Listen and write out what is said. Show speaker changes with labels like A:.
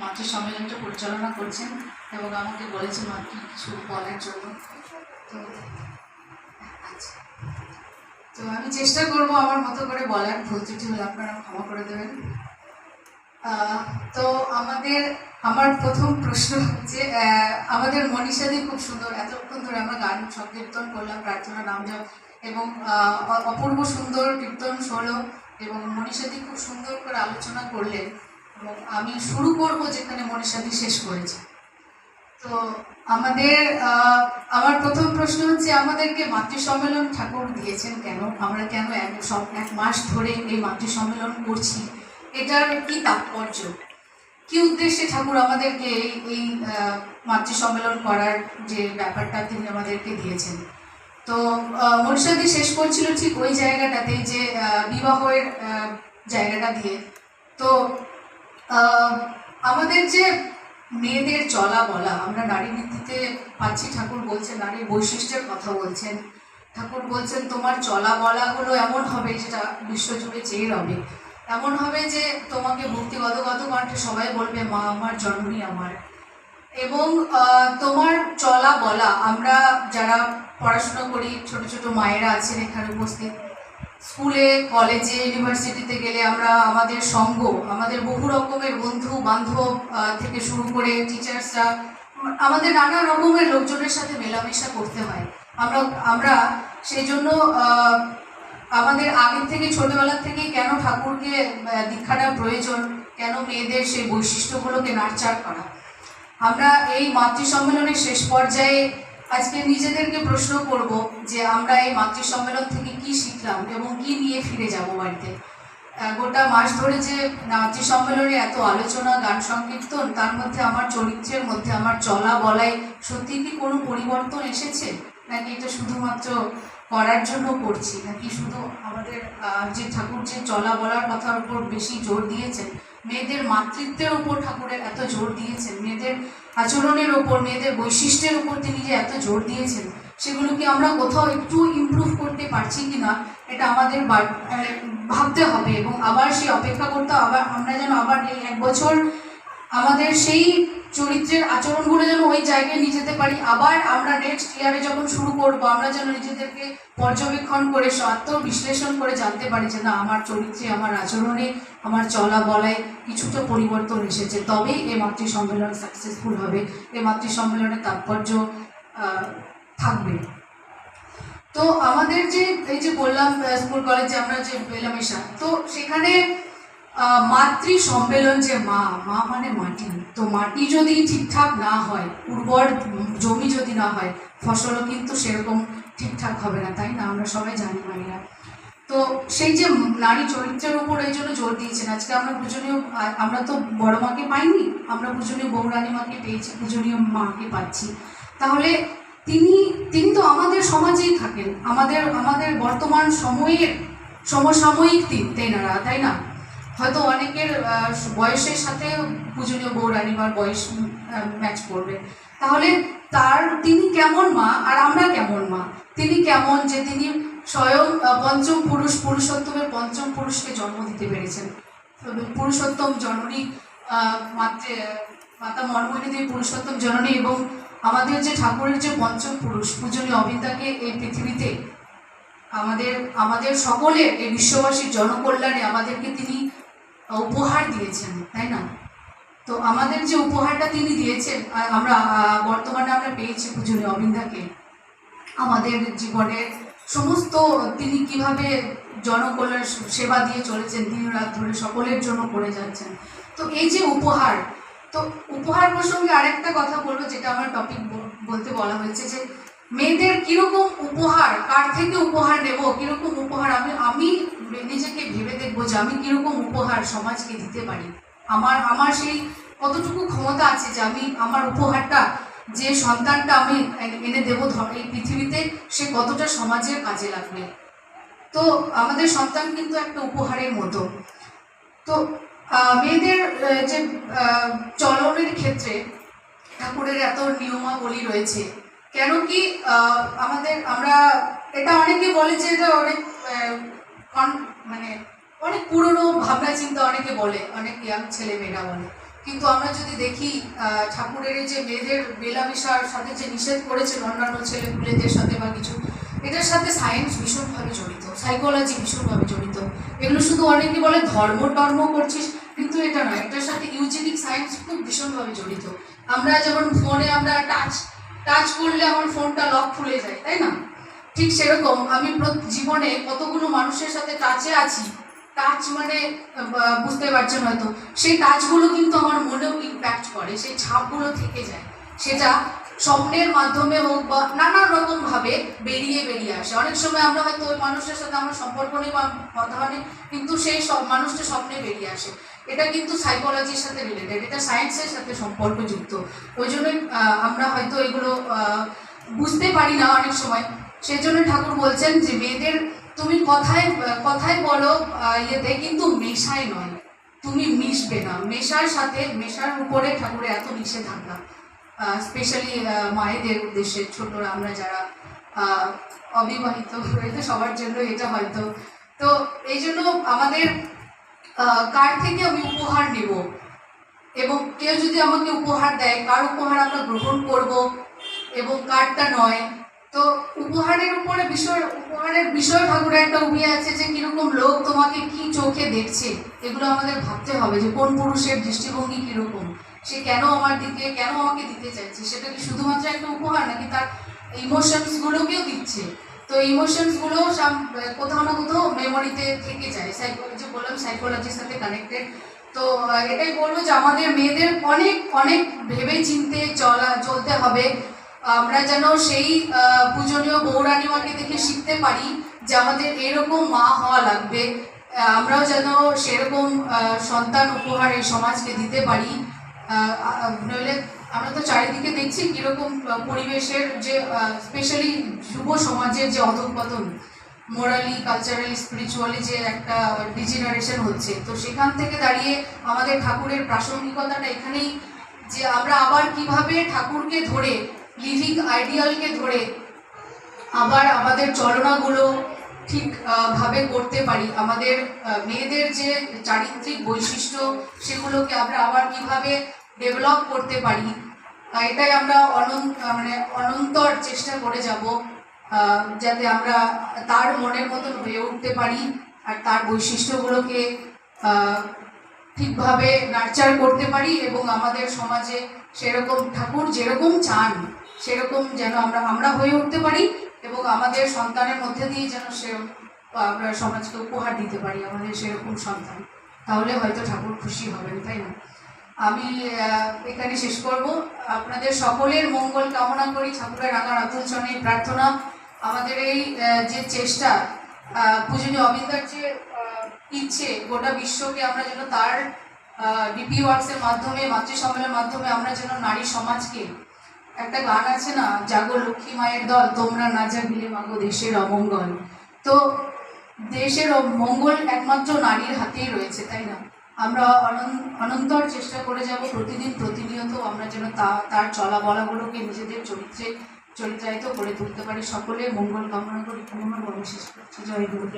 A: মাতৃ সম্মেলনটা পরিচালনা করছেন এবং আমাকে বলেছেন মাতৃ কিছু বলার জন্য। তো আচ্ছা। তো আমি চেষ্টা করব আমার মতো করে বলার, ভুল ত্রুটি হলে আপনারা ক্ষমা করে দেবেন। তো আমাদের, আমার প্রথম প্রশ্ন হচ্ছে আমাদের মনীষাদি খুব সুন্দর। এতক্ষণ ধরে আমরা গান সংকীর্তন করলাম, প্রার্থনা, নাম জপ এবং অপূর্ব সুন্দর কীর্তন হলো এবং মনীষাদি খুব সুন্দর করে আলোচনা করলেন। এবং আমি শুরু করব যেখানে মনীষাদি শেষ করেছি। তো আমাদের আমার প্রথম প্রশ্ন হচ্ছে, আমাদেরকে মাতৃ সম্মেলন ঠাকুর দিয়েছেন কেন? আমরা কেন এক এক মাস ধরে এই মাতৃ সম্মেলন করছি? এটার কি তাৎপর্য? কি উদ্দেশ্যে ঠাকুর আমাদেরকে এই এই মাতৃ সম্মেলন করার যে ব্যাপারটা তিনি আমাদেরকে দিয়েছেন? তো মনীষাদি শেষ করছিল ঠিক ওই জায়গাটাতে যে বিবাহের জায়গাটা দিয়ে। তো আমাদের যে মেয়েদের চলা বলা, আমরা নারী নীতিতে পাচ্ছি, ঠাকুর বলছেন, নারীর বৈশিষ্ট্যের কথা বলছেন। ঠাকুর বলছেন, তোমার চলা বলাগুলো এমন হবে যেটা বিশ্বজুড়ে চেয়ে রবে। এমন হবে যে তোমাকে ভক্তি গত কণ্ঠে সবাই বলবে, মা, আমার জন্মই আমার। এবং তোমার চলা বলা, আমরা যারা পড়াশোনা করি, ছোট ছোট মায়েরা আছেন এখানে উপস্থিত স্কুলে, কলেজে, ইউনিভার্সিটিতে গেলে আমরা আমাদের সঙ্গ, আমাদের বহু রকমের বন্ধু, বান্ধব থেকে শুরু করে টিচার্সরা, আমাদের নানা রকমের লোকজনের সাথে মেলামেশা করতে হয়। আমরা আমরা সেই জন্য আমাদের আগের থেকে, ছোটবেলা থেকে কেন ঠাকুরকে দীক্ষাটা প্রয়োজন, কেন মেয়েদের সেই বৈশিষ্ট্যগুলোকে নার্চার করা? আমরা এই মাতৃ সম্মেলনের শেষ পর্যায়ে আজকে নিজেদেরকে প্রশ্ন করব যে আমরা এই মাতৃ সম্মেলন থেকে কি শিখলাম এবং কি নিয়ে ফিরে যাব বাড়িতে? গোটা মাস ধরে যে মাতৃ সম্মেলনে এত আলোচনা, গান সংকীর্তন, তার মধ্যে আমার চরিত্রের মধ্যে আমার চলা বলায় সত্যি কি কোনো পরিবর্তন এসেছে? নাকি এটা শুধুমাত্র করার জন্য করছি? নাকি শুধু আমাদের যে ঠাকুর যে চলা বলার কথার উপর বেশি জোর দিয়েছেন? মেয়েদের মাতৃত্বের উপর ঠাকুরের এত জোর দিয়েছেন, মেয়েদের আচরণের উপর, মেয়েদের বৈশিষ্ট্যের উপর তিনি যে এত জোর দিয়েছেন, সেগুলোকে আমরা কোথাও একটু ইম্প্রুভ করতে পারছি কি না এটা আমাদের ভাবতে হবে এবং আবার সেই অপেক্ষা করতে আবার আমরা যেন আবার এই এক বছর আমাদের সেই চরিত্রের আচরণগুলো যেন ওই জায়গায় নিয়ে যেতে পারি। আবার আমরা নেক্সট ইয়ারে যখন শুরু করব, আমরা যেন নিজেদেরকে পর্যবেক্ষণ করে আত্ম বিশ্লেষণ করে জানতে পারি যে, না, আমার চরিত্রে, আমার আচরণে, আমার চলা বলায় কিছুটা পরিবর্তন এসেছে। তবেই এ মাতৃ সম্মেলন সাকসেসফুল হবে। এ মাতৃ সম্মেলনের তাৎপর্য থাকবে। তো আমাদের যে, এই যে বললাম স্কুল, কলেজে আমরা যে মেলামেশা তো সেখানে মাতৃ সম্মেলন যে মা মা মানে মাটি। তো মাটি যদি ঠিকঠাক না হয়, উর্বর জমি যদি না হয়, ফসলও কিন্তু সেরকম ঠিকঠাক হবে না, তাই না? আমরা সবাই জানি মায়েরা। তো সেই যে নারী চরিত্রের উপর এই জন্য জোর দিয়েছেন। আজকে আমরা পূজনীয় আমরা তো বড় মাকে পাইনি, আমরা পূজনীয় বৌরানী মাকে পেয়েছি, পূজনীয় মাকে পাচ্ছি। তাহলে তিনি তিনি তো আমাদের সমাজেই থাকেন। আমাদের আমাদের বর্তমান সময়ের সমসাময়িক তেনারা তাই না? হয়তো অনেকের বয়সের সাথে পূজনীয় বৌরানীমার বয়স ম্যাচ করবে। তাহলে তার, তিনি কেমন মা আর আমরা কেমন মা? তিনি কেমন যে তিনি স্বয়ং পঞ্চম পুরুষ, পুরুষোত্তমের পঞ্চম পুরুষকে জন্ম দিতে পেরেছেন। পুরুষোত্তম জননী মাতৃ, মাতা মনমোহিনী দেবী পুরুষোত্তম জননী এবং আমাদের যে ঠাকুরের যে পঞ্চম পুরুষ, পূজনীয় অবিন্দাকে এই পৃথিবীতে আমাদের আমাদের সকলের, এই বিশ্ববাসীর জনকল্যাণে আমাদেরকে তিনি উপহার দিয়েছেন, তাই না? তো আমাদের যে উপহারটা তিনি দিয়েছেন আমরা বর্তমানে আমরা পেয়েছি পূজনীয় অবিন্দাকে। আমাদের জীবনের সমস্ত তিনি কীভাবে জনকল্যাণ সেবা দিয়ে চলেছেন, দিন রাত ধরে সকলের জন্য করে যাচ্ছেন। তো এই যে উপহার, তো উপহার প্রসঙ্গে আরেকটা কথা বলব, যেটা আমার টপিক বলতে বলা হয়েছে যে, মেয়েদের কীরকম উপহার, কার থেকে উপহার নেব, কীরকম উপহার আমি আমি নিজেকে ভেবে দেখব যে আমি কীরকম উপহার সমাজকে দিতে পারি। আমার আমার সেই কতটুকু ক্ষমতা আছে যে আমি আমার উপহারটা, যে সন্তানটা আমি এনে দেবো এই পৃথিবীতে, সে কতটা সমাজের কাজে লাগবে। তো আমাদের সন্তান কিন্তু একটা উপহারের মতো। তো মেয়েদের যে চলনের ক্ষেত্রে ঠাকুরের এত নিয়মাবলী রয়েছে। কেন কি আমাদের, আমরা, এটা অনেকে বলে যে এটা অনেক মানে অনেক পুরনো ভাবনা চিন্তা অনেকে বলে, অনেক ইয়াং ছেলে মেয়েরা বলে। কিন্তু আমরা যদি দেখি ঠাকুরের যে মেয়েদের মেলামেশার সাথে যে নিষেধ করেছেন অন্যান্য ছেলে পুলেদের সাথে বা কিছু, এটার সাথে সায়েন্স ভীষণভাবে জড়িত সাইকোলজি ভীষণভাবে জড়িত। এগুলো শুধু অনেকে বলে ধর্ম টর্ম করছিস, কিন্তু এটা নয়, এটার সাথে ইউজেনিক সায়েন্স খুব ভীষণভাবে জড়িত। আমরা যেমন ফোনে আমরা টাচ টাচ করলে আমার ফোনটা লক খুলে যায়, তাই না? ঠিক সেরকম আমি জীবনে কতগুলো মানুষের সাথে টাচে আছি টাচ মানে বুঝতে পারছেন হয়তো। সেই টাচগুলো কিন্তু আমার মনেও ইম্প্যাক্ট করে, সেই ছাপগুলো থেকে যায়। সেটা স্বপ্নের মাধ্যমে হোক বা নানান রকমভাবে বেরিয়ে বেরিয়ে আসে। অনেক সময় আমরা হয়তো ওই মানুষের সাথে আমার সম্পর্ক নেই বা কথা নেই কিন্তু সেই সব মানুষটা স্বপ্নে বেরিয়ে আসে। এটা কিন্তু সাইকোলজির সাথে রিলেটেড এটা সায়েন্সের সাথে সম্পর্কযুক্ত। ওই জন্যই আমরা হয়তো এগুলো বুঝতে পারি না অনেক সময়। সেই জন্য ঠাকুর বলছেন যে মেয়েদের তুমি কথায় কথায় বলো ইয়েতে কিন্তু মেশাই নয়। তুমি মিশবে না। মেশার সাথে, মেশার উপরে ঠাকুরের এত নিষেধাজ্ঞা স্পেশালি মায়েদের উদ্দেশ্যে ছোটরা, আমরা যারা অবিবাহিত হয়তো সবার জন্য এটা হয়তো। তো এই জন্য আমাদের কার থেকে আমি উপহার নেব? এবং কেউ যদি আমাকে উপহার দেয়, কার উপহার আমরা গ্রহণ করব? এবং কারটা নয় তো উপহারের উপরে বিষয়, উপহারের বিষয় ঠাকুরের একটা উঠে আছে যে কীরকম লোক তোমাকে কি চোখে দেখছে, এগুলো আমাদের ভাবতে হবে যে কোন পুরুষের দৃষ্টিভঙ্গি কীরকম, সে কেন আমার দিকে, কেন আমাকে দিতে চাইছে, সেটা কি শুধুমাত্র একটা উপহার নাকি তার ইমোশনসগুলোকেও দিচ্ছে? তো ইমোশনসগুলো সাম- কোথাও না কোথাও মেমোরিতে থেকে যায় সাইকোলজি বললাম সাইকোলজির সাথে কানেক্টেড তো এটাই বলব যে আমাদের মেয়েদের অনেক অনেক ভেবে চিনতে চলা, চলতে হবে। আমরা যেন সেই পূজনীয় গৌরানীমাকে দেখে শিখতে পারি যে আমাদের এরকম মা হওয়া লাগবে। আমরাও যেন সেরকম সন্তান উপহার এই সমাজকে দিতে পারি। নইলে আমরা তো চারিদিকে দেখছি কীরকম পরিবেশের যে স্পেশালি যুব সমাজের যে অধঃপতন মোরালি কালচারালি স্পিরিচুয়ালি যে একটা ডিজেনারেশন হচ্ছে। তো সেখান থেকে দাঁড়িয়ে আমাদের ঠাকুরের প্রাসঙ্গিকতাটা এখানেই যে আমরা আবার কীভাবে ঠাকুরকে ধরে লিভিং আইডিয়ালকে ধরে আবার আমাদের চলনাগুলো ঠিক ভাবে করতে পারি। আমাদের মেয়েদের যে চারিত্রিক বৈশিষ্ট্য, সেগুলোকে আমরা আবার কীভাবে ডেভেলপ করতে পারি এটাই আমরা অনন্ত মানে অনন্তর চেষ্টা করে যাব যাতে আমরা তার মনের মতন হয়ে উঠতে পারি আর তার বৈশিষ্ট্যগুলোকে ঠিকভাবে নার্চার করতে পারি এবং আমাদের সমাজে সেরকম ঠাকুর যেরকম চান সেরকম যেন আমরা আমরা হয়ে উঠতে পারি এবং আমাদের সন্তানের মধ্যে দিয়ে যেন সে, আমরা সমাজকে উপহার দিতে পারি আমাদের সেরকম সন্তান। তাহলে হয়তো ঠাকুর খুশি হবেন, তাই না? আমি এখানে শেষ করব। আপনাদের সকলের মঙ্গল কামনা করি। ঠাকুরের রাঙা রাতুল প্রার্থনা। আমাদের এই যে চেষ্টা পূজনীয় অবিন্দার যে ইচ্ছে, গোটা বিশ্বকে আমরা যেন তার ডিপি ওয়ার্কসের মাধ্যমে মাতৃ সম্মেলনের মাধ্যমে আমরা যেন নারী সমাজকে একটা গান আছে না, জাগো লক্ষ্মী মায়ের দল, তোমরা না জাগিলে মাগো দেশের অমঙ্গল। তো দেশের মঙ্গল একমাত্র নারীর হাতেই রয়েছে, তাই না? আমরা অনন- অনন্তর চেষ্টা করে যাব, প্রতিদিন প্রতিনিয়ত আমরা যেন তা, তার চলা বলাগুলোকে নিজেদের চরিত্রে, চরিত্রায়িত করে তুলতে পারি। সকলে মঙ্গল কামনা করি। পুনর্বার শেষ করছি। জয় গুরু।